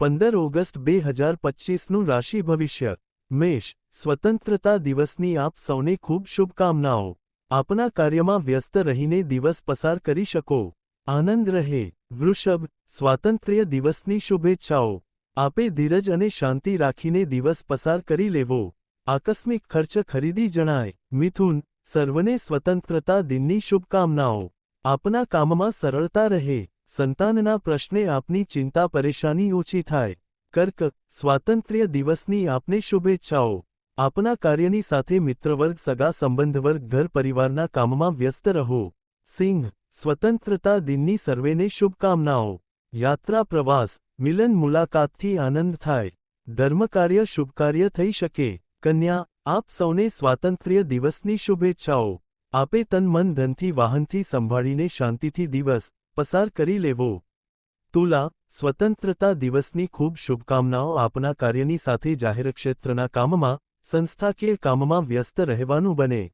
પંદર ઓગસ્ટ બે હજાર પચીસનું રાશિ ભવિષ્ય મેષ સ્વતંત્રતા દિવસની આપ સૌને ખૂબ શુભકામનાઓ આપના કાર્યમાં વ્યસ્ત રહીને દિવસ પસાર કરી શકો આનંદ રહે વૃષભ સ્વાતંત્ર્ય દિવસની શુભેચ્છાઓ આપે ધીરજ અને શાંતિ રાખીને દિવસ પસાર કરી લેવો આકસ્મિક ખર્ચ ખરીદી જણાય મિથુન સર્વને સ્વતંત્રતા દિનની શુભકામનાઓ આપના કામમાં સરળતા રહે સંતાનના પ્રશ્ને આપની ચિંતા પરેશાની ઓછી થાય કર્ક સ્વાતંત્ર્ય દિવસની આપને શુભેચ્છાઓ આપના કાર્યની સાથે મિત્રવર્ગ સગા સંબંધવર્ગ ઘર પરિવારના કામમાં વ્યસ્ત રહો સિંહ સ્વતંત્રતા દિનની સર્વેને શુભકામનાઓ યાત્રા પ્રવાસ મિલન મુલાકાતથી આનંદ થાય ધર્મકાર્ય શુભકાર્ય થઈ શકે કન્યા આપ સૌને સ્વાતંત્ર્ય દિવસની શુભેચ્છાઓ આપે તન મન ધનથી વાહનથી સંભાળીને શાંતિથી દિવસ પસાર કરી લેવો. તુલા, સ્વતંત્રતા દિવસની ખૂબ શુભકામનાઓ આપના કાર્યની સાથે જાહેર ક્ષેત્રના કામમાં, સંસ્થાકીય કામમાં વ્યસ્ત રહેવાનું બને.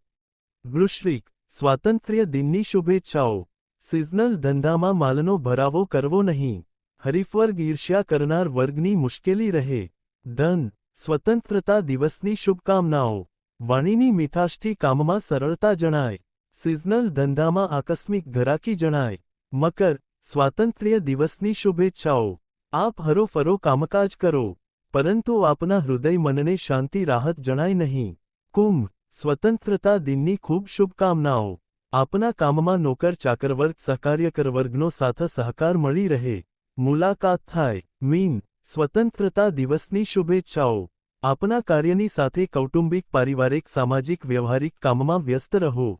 વૃશ્રિક, સ્વાતંત્ર્ય દિનની શુભેચ્છાઓ. સિઝનલ ધંધામાં માલનો ભરાવો કરવો નહીં. હરીફવર્ગ ઈર્ષ્યા કરનાર વર્ગની મુશ્કેલી રહે. ધન, સ્વતંત્રતા દિવસની શુભકામનાઓ. વાણીની મીઠાશથી કામમાં સરળતા જણાય. સિઝનલ ધંધામાં આકસ્મિક ઘરાકી જણાય. મકર, સ્વાતંત્ર્ય દિવસની શુભેચ્છાઓ. આપ હરોફરો કામકાજ કરો, પરંતુ આપના હૃદય મનને શાંતિ રાહત જણાય નહીં. કુંભ, સ્વતંત્રતા દિનની ખૂબ શુભકામનાઓ. આપના કામમાં નોકર ચાકર વર્ગ સહકાર્યકર વર્ગનો સાથ સહકાર મળી રહે. મુલાકાત થાય. મીન, સ્વતંત્રતા દિવસની શુભેચ્છાઓ. આપના કાર્યની સાથે કૌટુંબિક, પારિવારિક, સામાજિક, વ્યવહારિક કામમાં વ્યસ્ત રહો.